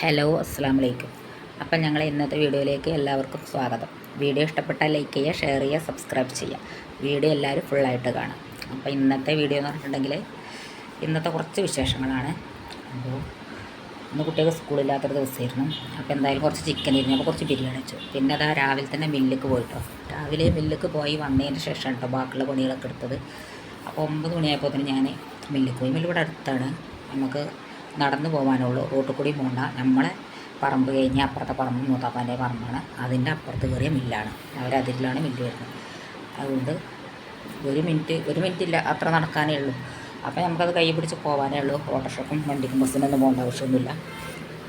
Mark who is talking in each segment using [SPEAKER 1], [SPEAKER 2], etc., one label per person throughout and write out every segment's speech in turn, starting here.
[SPEAKER 1] Hello അസ്സാം വലൈക്കും അപ്പം ഞങ്ങൾ ഇന്നത്തെ വീഡിയോയിലേക്ക് എല്ലാവർക്കും സ്വാഗതം. വീഡിയോ ഇഷ്ടപ്പെട്ടാൽ ലൈക്ക് ചെയ്യുക ഷെയർ ചെയ്യുക സബ്സ്ക്രൈബ് ചെയ്യുക. വീഡിയോ എല്ലാവരും ഫുള്ളായിട്ട് കാണാം. അപ്പോൾ ഇന്നത്തെ വീഡിയോ എന്ന് പറഞ്ഞിട്ടുണ്ടെങ്കിൽ ഇന്നത്തെ കുറച്ച് വിശേഷങ്ങളാണ്. അപ്പോൾ ഇന്ന് കുട്ടികൾക്ക് സ്കൂളില്ലാത്തൊരു ദിവസമായിരുന്നു. അപ്പോൾ എന്തായാലും കുറച്ച് ചിക്കൻ ഇരുന്നു. അപ്പോൾ കുറച്ച് ബിരിയാണി വെച്ചു. പിന്നെ അതാ രാവിലെ തന്നെ മില്ലിക്ക് പോയിട്ടോ. രാവിലെ മില്ലിക്ക് പോയി വന്നതിന് ശേഷം കേട്ടോ ബാക്കിയുള്ള പണികളൊക്കെ എടുത്തത്. അപ്പോൾ ഒമ്പത് മണിയായപ്പോൾ തന്നെ ഞാൻ മില്ലിക്ക് പോയി. മില്ല് ഇവിടെ അടുത്താണ്. നമുക്ക് നടന്നു പോകാനുള്ളൂ റോട്ടിൽ കൂടി പോകണ്ട നമ്മളെ പറമ്പ് കഴിഞ്ഞ് അപ്പുറത്തെ പറമ്പ് മൂത്താപ്പാന്റെ പറമ്പാണ്. അതിന്റെ അപ്പുറത്ത് കയറിയ മില്ലാണ്. അവരതിരിലാണ് മില്ല് വരുന്നത്. അതുകൊണ്ട് ഒരു മിനിറ്റ് ഒരു മിനിറ്റ് ഇല്ല. അത്ര നടക്കാനേ ഉള്ളൂ. അപ്പോൾ നമുക്കത് കൈ പിടിച്ച് പോകാനേ ഉള്ളൂ. ഓട്ടോഷക്കും വണ്ടിക്കും ഒന്നും പോകേണ്ട ആവശ്യമൊന്നുമില്ല.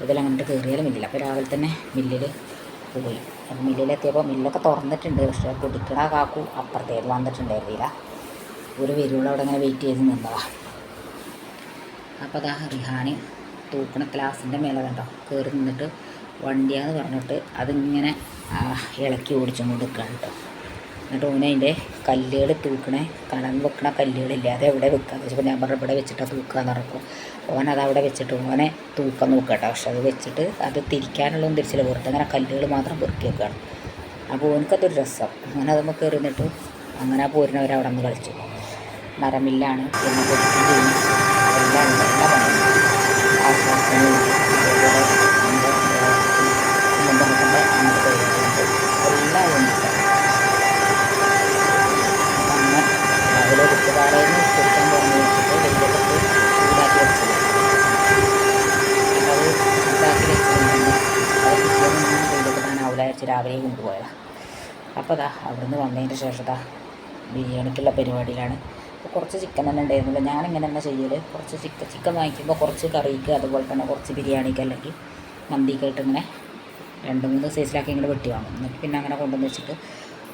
[SPEAKER 1] ഇതിലങ്ങോട്ട് കയറിയാലും മില്ലില്ല. അപ്പോൾ രാവിലെ തന്നെ മില്ലിൽ പോയി. അപ്പോൾ മില്ലിലെത്തിയപ്പോൾ മില്ലൊക്കെ തുറന്നിട്ടുണ്ട്. പക്ഷേ കുടിക്കണ കാക്കു അപ്പുറത്തേക്ക് വന്നിട്ടുണ്ടായിരുന്നില്ല. ഒരു വരുള്ള അവിടെ ഇങ്ങനെ വെയിറ്റ് ചെയ്ത് നിന്നതാണ് അപ്പോൾ അതാ റിഹാന് തൂക്കണ ഗ്ലാസിന്റെ മേലെ കണ്ടോ? കയറി നിന്നിട്ട് വണ്ടിയാന്ന് പറഞ്ഞിട്ട് അതിങ്ങനെ ഇളക്കി ഇളക്കി ഓടിച്ചുകൊണ്ട് നിൽക്കുകയാണ് കേട്ടോ. എന്നിട്ട് ഓന അതിന്റെ കല്ലുകൾ തൂക്കണേ കടം വെക്കണ കല്ലുകളില്ല അത് എവിടെ വെക്കാന്ന് വെച്ചപ്പോൾ ഞാൻ പറഞ്ഞു ഇവിടെ വെച്ചിട്ടാണ് തൂക്കാന്ന് പറഞ്ഞപ്പോൾ ഓൻ അത് അവിടെ വെച്ചിട്ട് ഓനെ തൂക്കം നോക്കട്ടോ പക്ഷെ അത് വെച്ചിട്ട് അത് തിരിക്കാനുള്ളതും തിരിച്ചില്ല. വെറുതെ അങ്ങനെ കല്ലുകൾ മാത്രം പെറുക്കി വെക്കുകയാണ് അപ്പോൾ ഓനക്കതൊരു രസം. അങ്ങനെ അതുമ്പോൾ കയറി നിന്നിട്ട് അങ്ങനെ പോരുന്നവരവിടെ നിന്ന് കളിച്ചു. മരമില്ലാണ് പിന്നെ രാവിലെ കൊണ്ടുപോയതാണ് അപ്പോൾ അതാ അവിടുന്ന് വന്നതിന്റെ ശേഷം ബിരിയാണിക്കുള്ള പരിപാടിയിലാണ്. അപ്പോൾ കുറച്ച് ചിക്കൻ തന്നെ ഉണ്ടായിരുന്നുള്ളൂ. ഞാനിങ്ങനെ തന്നെ ചെയ്യൽ കുറച്ച് ചിക്കൻ ചിക്കൻ വാങ്ങിക്കുമ്പോൾ കുറച്ച് കറിക്ക് അതുപോലെ തന്നെ കുറച്ച് ബിരിയാണിക്ക് അല്ലെങ്കിൽ മന്തിക്കായിട്ട് ഇങ്ങനെ രണ്ട് മൂന്ന് സൈസിലാക്കി ഇങ്ങനെ വെട്ടി വാങ്ങും. എന്നിട്ട് പിന്നെ അങ്ങനെ കൊണ്ടുവന്ന് വെച്ചിട്ട്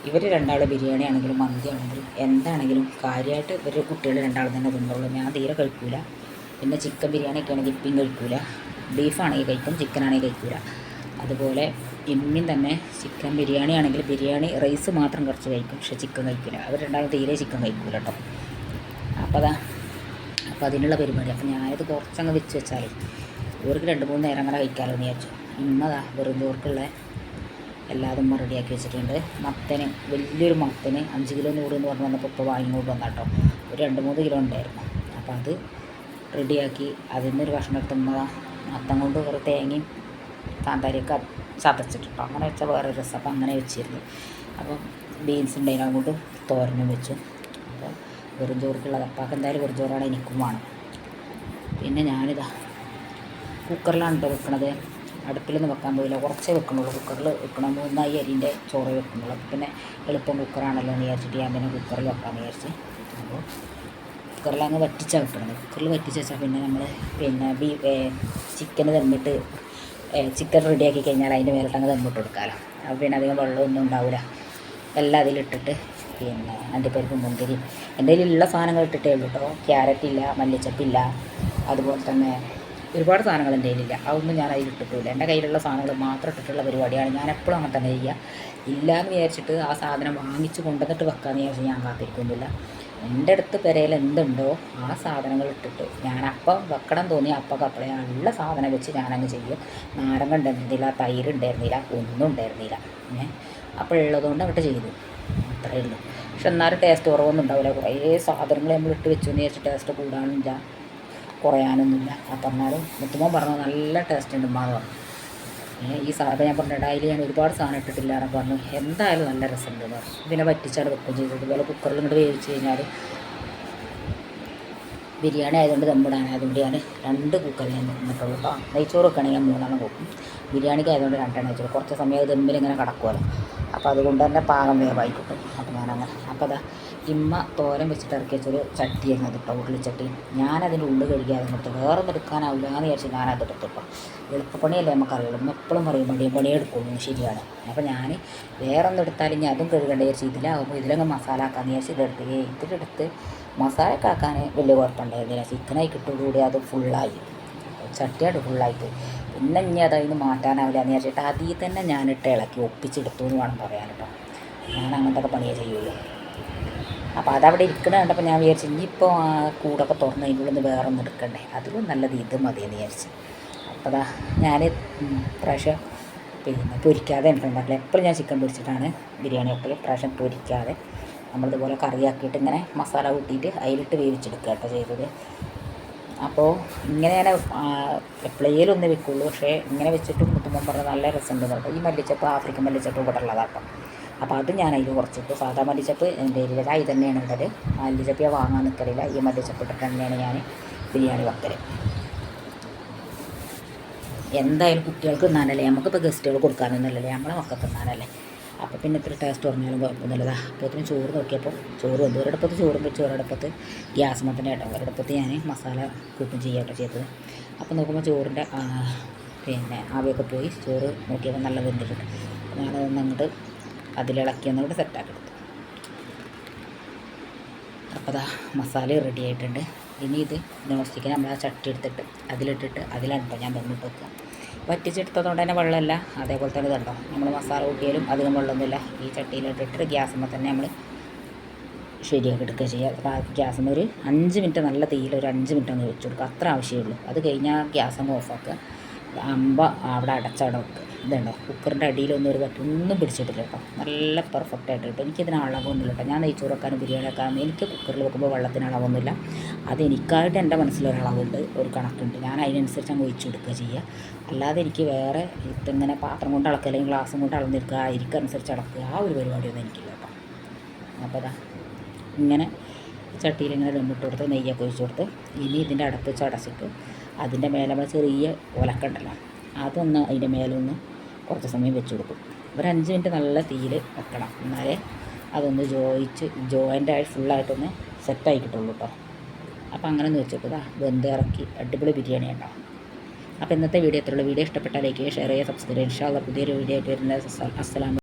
[SPEAKER 1] ഇവർ രണ്ടാൾ ബിരിയാണി ആണെങ്കിലും മന്തി ആണെങ്കിലും എന്താണെങ്കിലും കാര്യമായിട്ട് ഇവർ കുട്ടികൾ രണ്ടാൾ തന്നെ തിന്നുള്ളൂ ഞാൻ തീരെ കഴിക്കൂല. പിന്നെ ചിക്കൻ ബിരിയാണി ഒക്കെ ആണെങ്കിൽ ഇപ്പം കഴിക്കൂല. ബീഫാണെങ്കിൽ കഴിക്കും ചിക്കനാണെങ്കിൽ കഴിക്കൂല. അതുപോലെ ഇമ്മിൻ തന്നെ ചിക്കൻ ബിരിയാണി ആണെങ്കിൽ ബിരിയാണി റൈസ് മാത്രം കുറച്ച് കഴിക്കും. പക്ഷേ ചിക്കൻ കഴിക്കില്ല അവർ രണ്ടാളും തീരെ ചിക്കൻ കഴിക്കൂല കേട്ടോ അപ്പോൾ അതാ അപ്പോൾ അതിനുള്ള പരിപാടി. അപ്പോൾ ഞാനത് കുറച്ചങ്ങ് വെച്ച് വെച്ചാൽ ഇവർക്ക് രണ്ട് മൂന്ന് നേരം കൂടെ കഴിക്കാമല്ലോ എന്ന് വിചാരിച്ചു. ഇന്നതാ വെറും ചോർക്കുള്ള എല്ലാതും റെഡിയാക്കി വെച്ചിട്ടുണ്ട്. മത്തന് വലിയൊരു മത്തന് അഞ്ച് കിലോ നൂറ് എന്ന് പറഞ്ഞ് വന്നപ്പോൾ ഇപ്പോൾ വാങ്ങിക്കൊണ്ട് വന്നാൽ കേട്ടോ ഒരു രണ്ട് മൂന്ന് കിലോ ഉണ്ടായിരുന്നു. അപ്പോൾ അത് റെഡിയാക്കി അതിൽ നിന്നൊരു ഭക്ഷണം എടുത്തുന്നതാണ് മത്തം കൊണ്ട് കുറേ തേങ്ങയും കാന്താരിയൊക്കെ ചതച്ചിട്ടുണ്ടോ അങ്ങനെ വെച്ചാൽ വേറെ രസം. അപ്പോൾ അങ്ങനെ വെച്ചിരുന്നു. അപ്പം ബീൻസ് ഉണ്ടായിരുന്നു അങ്ങോട്ട് തോരനും വെച്ചു. വെറും ചോറിക്കുള്ളത് അപ്പാക്ക് എന്തായാലും വെറും ചോറാണ് എനിക്കും വേണം. പിന്നെ ഞാനിതാ കുക്കറിലാണ് കേട്ടോ വെക്കണത്. അടുപ്പിലൊന്നും വെക്കാൻ പോയില്ല. കുറച്ചേ വെക്കണുള്ളൂ. കുക്കറിൽ വെക്കണം മൂന്നായി അരിന്റെ ചോറ് വെക്കണുള്ളൂ പിന്നെ എളുപ്പം കുക്കറാണല്ലോ എന്ന് വിചാരിച്ചിട്ട് ഞാൻ പിന്നെ കുക്കറിൽ വെക്കാമെന്ന് വിചാരിച്ച്. അപ്പോൾ കുക്കറിൽ അങ്ങ് വെക്കണത്. കുക്കറിൽ വറ്റിച്ച് വെച്ചാൽ പിന്നെ നമ്മൾ പിന്നെ ബീ ചിക്കൻ തന്നിട്ട് ചിക്കൻ റെഡിയാക്കി കഴിഞ്ഞാൽ അതിന്റെ മേലോട്ട് അങ്ങ് തമ്മിട്ട് കൊടുക്കാമല്ലോ അപ്പോൾ പിന്നെ അധികം വെള്ളമൊന്നും ഉണ്ടാവില്ല എല്ലാം അതിലിട്ടിട്ട് പിന്നെ അണ്ടിപ്പരിപ്പ് മുന്തിരി. കയ്യിലുള്ള സാധനങ്ങൾ ഇട്ടിട്ടേ ഉള്ളൂ കേട്ടോ. ക്യാരറ്റ് ഇല്ല മല്ലിച്ചപ്പില്ല അതുപോലെ തന്നെ ഒരുപാട് സാധനങ്ങൾ എന്റെ കയ്യിലില്ല. അതൊന്നും ഞാൻ അതിൽ ഇട്ടിട്ടില്ല. എന്റെ കയ്യിലുള്ള സാധനങ്ങൾ മാത്രം ഇട്ടിട്ടുള്ള പരിപാടിയാണ്. ഞാൻ എപ്പോഴും അങ്ങനെ തന്നെ ചെയ്യുക. ഇല്ല എന്ന് വിചാരിച്ചിട്ട് ആ സാധനം വാങ്ങിച്ച് കൊണ്ടുവന്നിട്ട് വെക്കാമെന്ന് വിചാരിച്ച് ഞാൻ കാത്തിരിക്കുന്നില്ല. എന്റെ അടുത്ത് പെരയിൽ എന്തുണ്ടോ ആ സാധനങ്ങൾ ഇട്ടിട്ട് ഞാൻ അപ്പം വെക്കണം തോന്നി. അപ്പം കപ്പളെ നല്ല സാധനം വെച്ച് ഞാനങ്ങ് ചെയ്യും. നാരങ്ങ ഉണ്ടായിരുന്നില്ല തൈര് ഉണ്ടായിരുന്നില്ല ഒന്നും ഉണ്ടായിരുന്നില്ല. ഏ? അപ്പോഴുള്ളതുകൊണ്ട് അങ്ങോട്ട് ചെയ്തു. അത്രയേ ഉള്ളൂ പക്ഷെ എന്നാലും ടേസ്റ്റ് കുറവൊന്നും ഉണ്ടാവില്ല കുറേ സാധനങ്ങൾ നമ്മൾ ഇട്ട് വെച്ചു എന്ന് വിചാരിച്ച് ടേസ്റ്റ് കൂടാനില്ല. കുറയാനൊന്നുമില്ല. അപ്പം എന്നാലും മുത്തുമ്മ പറഞ്ഞു നല്ല ടേസ്റ്റ് ഉണ്ട് ഉമ്മാന്ന് പറഞ്ഞു. ഈ സാധനം ഞാൻ പറഞ്ഞ ഡയലി ഞാൻ ഒരുപാട് സാധനം ഇട്ടിട്ടില്ല പറഞ്ഞു. എന്തായാലും നല്ല രസമുണ്ട് പറഞ്ഞു. ഇതിനെ പറ്റിച്ചാണ് വെക്കുകയും ചെയ്തത്. ഇതുപോലെ കുക്കറിൽ ഇങ്ങോട്ട് വേവിച്ച് കഴിഞ്ഞാൽ ബിരിയാണി ആയതുകൊണ്ട് ദമ്മിടാനായതുകൊണ്ട് ഞാൻ രണ്ട് കുക്കറിൽ ഞാൻ നിന്നിട്ടുള്ളൂ കേട്ടോ നെയ്ച്ചോറ് വെക്കുകയാണെങ്കിൽ ഞാൻ മൂന്നെണ്ണം വെക്കും. ബിരിയാണിക്ക് ആയതുകൊണ്ട് രണ്ടെണ്ണം വെച്ചോളൂ. കുറച്ച് സമയം ദമ്മിൽ ഇങ്ങനെ കിടക്കുമല്ലോ അപ്പോൾ അതുകൊണ്ട് തന്നെ പാകം വേവായി കിട്ടും അപ്പോൾ ഞാനങ്ങനെ അപ്പോൾ അതാ ഇമ്മ തോരൻ വെച്ചിട്ട് ഇറക്കി വെച്ചൊരു ചട്ടി അങ്ങ് കേട്ടോ ഉരുളിച്ചട്ടി ഞാനതിന്റെ ഉള്ളു കഴുകിയാതെ കൊടുത്തു വേറെ ഒന്നും എടുക്കാനാവില്ല എന്ന് വിചാരിച്ച് ഞാനത് എടുത്തിട്ടോ എളുപ്പപ്പണിയല്ലേ നമുക്കറിയുള്ളൂ. നമ്മൾ എപ്പോഴും പറയും പണിയും പണിയെടുക്കുള്ളൂ ശരിയാണ്. അപ്പോൾ ഞാൻ വേറെ ഒന്നും എടുത്താൽ ഇനി അതും കഴുകേണ്ട വിചാരിച്ച് ഇതിലാകുമ്പോൾ ഇതിലങ്ങ് മസാല ആക്കാമെന്ന് വിചാരിച്ച് ഇതെടുത്ത് ഇതിലെടുത്ത് മസാലയൊക്കെ ആക്കാൻ വലിയ കുഴപ്പമുണ്ടായിരുന്നില്ല. ചിക്കനായി കിട്ടുകൂടി അത് ഫുള്ളായി ചട്ടിയായിട്ട് ഫുള്ളായിട്ട് പിന്നെ ഇനി അതായത് മാറ്റാനാവില്ല എന്ന് വിചാരിച്ചിട്ട് അതിൽ തന്നെ ഞാനിട്ട് ഇളക്കി ഒപ്പിച്ചെടുത്തു എന്ന് വേണം പറയാൻ കേട്ടോ. ഞാൻ അങ്ങനത്തെ പണിയേ ചെയ്യുള്ളൂ. അപ്പോൾ അതവിടെ ഇരിക്കണ കണ്ടപ്പോൾ ഞാൻ വിചാരിച്ചു ഇനിയിപ്പോൾ ആ കൂടൊക്കെ തുറന്ന് അതിന്റെ ഉള്ളിൽ വേറെ ഒന്ന് എടുക്കണ്ടേ? അതിലും നല്ലത് ഇത് മതി എന്ന് വിചാരിച്ചു. അപ്പോൾ അതാ ഞാൻ പ്രാവശ്യം പിന്നെ പൊരിക്കാതെ ഉണ്ടാക്കില്ല എപ്പോഴും ഞാൻ ചിക്കൻ പൊരിച്ചിട്ടാണ് ബിരിയാണി വെക്കൽ പ്രാവശ്യം പൊരിക്കാതെ നമ്മളിതുപോലെ കറിയാക്കിയിട്ട് ഇങ്ങനെ മസാല കൂട്ടിയിട്ട് അതിലിട്ട് വേവിച്ചെടുക്കുക കേട്ടോ ചെയ്തത്. അപ്പോൾ ഇങ്ങനെ ഞാൻ ഒന്ന് വെക്കുള്ളൂ. പക്ഷേ ഇങ്ങനെ വെച്ചിട്ടും മുത്തുമ്പോൾ പറഞ്ഞ നല്ല രസമുണ്ട് കേട്ടോ. ഈ മല്ലിച്ചപ്പ് ആഫ്രിക്കൻ മല്ലിച്ചപ്പ് ഇവിടെ ഉള്ളതാട്ടോ അപ്പോൾ അത് ഞാൻ അതിൽ കുറച്ചിട്ട്. സാധാ മല്ലിച്ചപ്പ് എന്റെ കയ്യിൽ ഇത് തന്നെയാണ് ഉള്ളത്. മല്ലിച്ചപ്പ് വാങ്ങാൻ നിൽക്കലില്ല ഈ മല്ലിച്ചപ്പ് ഇട്ടിട്ട് തന്നെയാണ് ഞാൻ ബിരിയാണി വെക്കൽ എന്തായാലും കുട്ടികൾക്ക് തിന്നാനല്ലേ? നമുക്കിപ്പോൾ ഗസ്റ്റുകൾ കൊടുക്കാനൊന്നുമില്ലല്ലേ? നമ്മളെ മക്കൾക്ക് തിന്നാനല്ലേ? അപ്പോൾ പിന്നെ ഇത്ര ടേസ്റ്റ് പറഞ്ഞാലും കുഴപ്പമൊന്നുമില്ലതാ അപ്പോൾ ഇതിന് ചോറ് നോക്കിയപ്പോൾ ചോറ് വന്നു. ഒരിടപ്പത്ത് ചോറും വെച്ച് ഒരിടപ്പത്ത് ഗ്യാസ് മത്തന്നെ കേട്ടോ. ഒരിടപ്പത്ത് ഞാൻ മസാല കൂട്ടും ചെയ്യാട്ടോ ചെയ്തത്. അപ്പോൾ നോക്കുമ്പോൾ ചോറിന്റെ പിന്നെ ആവിയൊക്കെ പോയി. ചോറ് നോക്കിയപ്പോൾ നല്ല വെന്തിട്ടുണ്ട് ഞാനതൊന്ന് അങ്ങോട്ട് അതിലിളക്കി ഒന്നുകൂടെ സെറ്റാക്കി എടുത്തു. അപ്പോൾ അതാ മസാല റെഡി ആയിട്ടുണ്ട്. ഇനി ഇത് നോൺ നമ്മൾ ആ ചട്ടി എടുത്തിട്ട് അതിലിട്ടിട്ട് അതിലാണ് കേട്ടോ ഞാൻ ദമ്മിട്ട് വെക്കുക. വറ്റിച്ചെടുത്തതുകൊണ്ട് തന്നെ വെള്ളമില്ല. അതേപോലെ തന്നെ ഇതുണ്ടോ? നമ്മൾ മസാല കൂട്ടിയാലും അധികം വെള്ളമൊന്നുമില്ല. ഈ ചട്ടിയിലിട്ടിട്ട് ഗ്യാസുമ്പോൾ തന്നെ നമ്മൾ ശരിയാക്കി എടുക്കുക ചെയ്യുക. അപ്പോൾ ഗ്യാസുമ്പോൾ ഒരു അഞ്ച് മിനിറ്റ് നല്ല തീയിൽ ഒരു അഞ്ച് മിനിറ്റ് ഒന്ന് വെച്ച് കൊടുക്കുക. അത്ര ആവശ്യമേ ഉള്ളൂ അത് കഴിഞ്ഞാൽ ഗ്യാസ് അങ്ങ് ഓഫാക്കുക അമ്പ അവിടെ അടച്ചവിടെ വെക്കുക ഇതുണ്ടോ? കുക്കറിന്റെ അടിയിലൊന്നും ഒരു പറ്റും ഒന്നും പിടിച്ചിട്ടില്ല കേട്ടോ. നല്ല പെർഫെക്റ്റ് ആയിട്ട് കിട്ടും. എനിക്കിതിന് അളവൊന്നുമില്ല കേട്ടോ. ഞാൻ നെയ്ച്ചോറ് വെക്കാനും ബിരിയാണി വെക്കാനും എനിക്ക് കുക്കറിൽ വെക്കുമ്പോൾ വെള്ളത്തിന് അളവൊന്നുമില്ല. അത് എനിക്കായിട്ട് എന്റെ മനസ്സിലൊരളവുണ്ട്. ഒരു കണക്കുണ്ട്. ഞാൻ അതിനനുസരിച്ച് അങ്ങ് ഒഴിച്ചു കൊടുക്കുക ചെയ്യുക. അല്ലാതെ എനിക്ക് വേറെ ഇതിങ്ങനെ പാത്രം കൊണ്ട് അളക്കുക അല്ലെങ്കിൽ ഗ്ലാസും കൊണ്ട് അളന്നെടുക്കുക ഇരിക്കനുസരിച്ച് അളക്കുക ആ ഒരു പരിപാടിയൊന്നും എനിക്കില്ല കേട്ടോ. അപ്പോൾ ഇങ്ങനെ ചട്ടിയിൽ ഇങ്ങനെ ദമ്മിട്ട് കൊടുത്ത് നെയ്യൊക്കെ ഒഴിച്ച് കൊടുത്ത് ഇനി ഇതിന്റെ അടപ്പ് വെച്ച് അടച്ചിട്ട് അതിന്റെ മേലെ നമ്മൾ ചെറിയ ഉലക്കുണ്ടല്ലോ അതൊന്ന് അതിന്റെ മേലൊന്ന് കുറച്ച് സമയം വെച്ച് കൊടുക്കും. ഒരു അഞ്ച് മിനിറ്റ് നല്ല തീയിൽ വെക്കണം. എന്നാലേ അതൊന്ന് ജോയിച്ച് ജോയിന്റ് ആയി ഫുള്ളായിട്ടൊന്ന് സെറ്റായി കിട്ടുള്ളൂ കേട്ടോ അപ്പോൾ അങ്ങനെ ഒന്ന് ഇതാ വെന്ത് ഇറക്കി അടിപൊളി ബിരിയാണി ഉണ്ടാവും അപ്പോൾ ഇന്നത്തെ വീഡിയോ എത്രയുള്ള വീഡിയോ ഇഷ്ടപ്പെട്ടാൽ ലൈക്ക് ചെയ്യുക ഷെയർ ചെയ്യുക സബ്സ്ക്രൈബ് ചെയ്യുക. ഇൻഷാല്ല പുതിയൊരു വീഡിയോ ആയിട്ട് വരുന്നത്. അസ്സലാം